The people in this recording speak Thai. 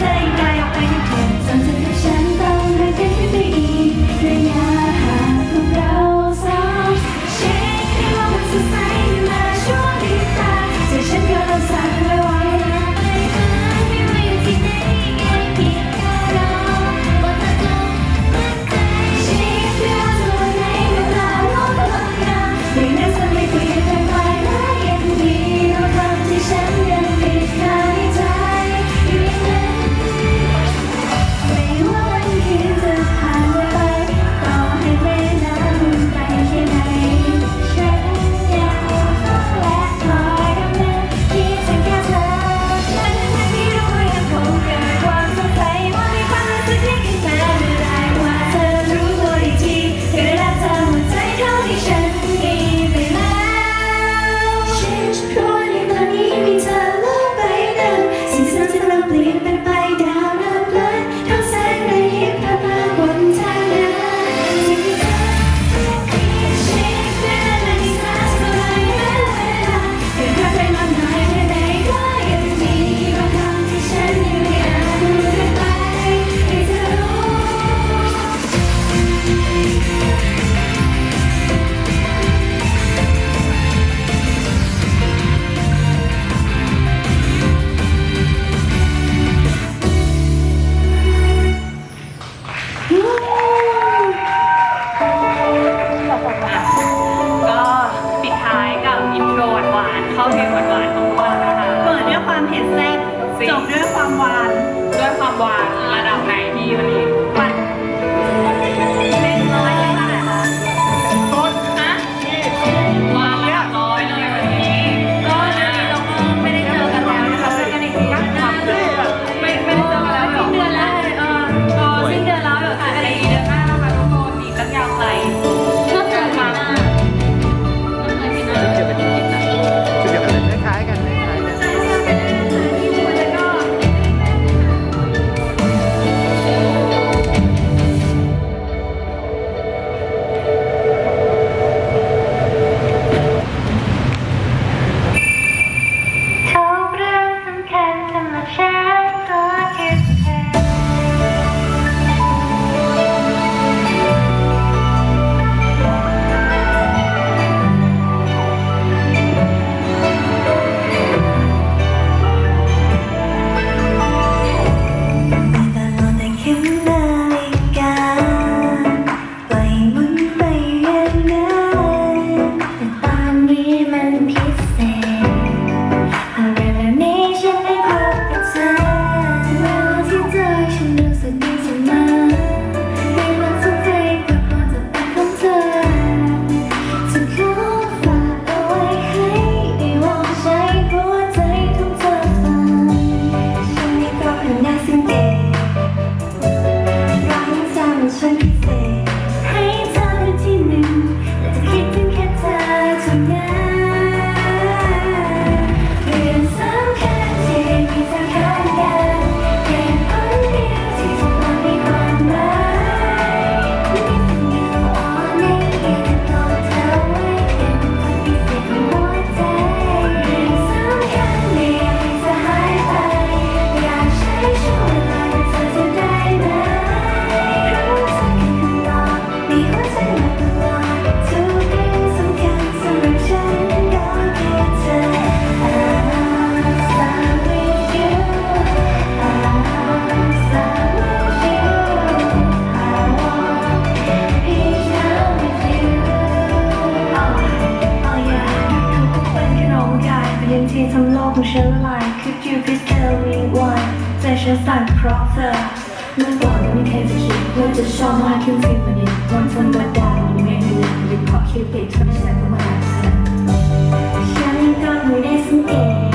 take เข้าเพลงหวานๆของวกเนะคะ เปิดด้วยความเผ็ดแซ่บจบด้วยความหวาน ด้วยความหวานระ Caroline Could you please tell me why ใจฉันสั่นเพราะเธอเมื่อก่อนไม่เคยจะคิดว่าจะชอบมากขึ้นสิวันนี้วันธรรมดาไม่มีหยุดเพราะคิดไปทุกอย่างมาฉันก็ไม่ได้สังเกต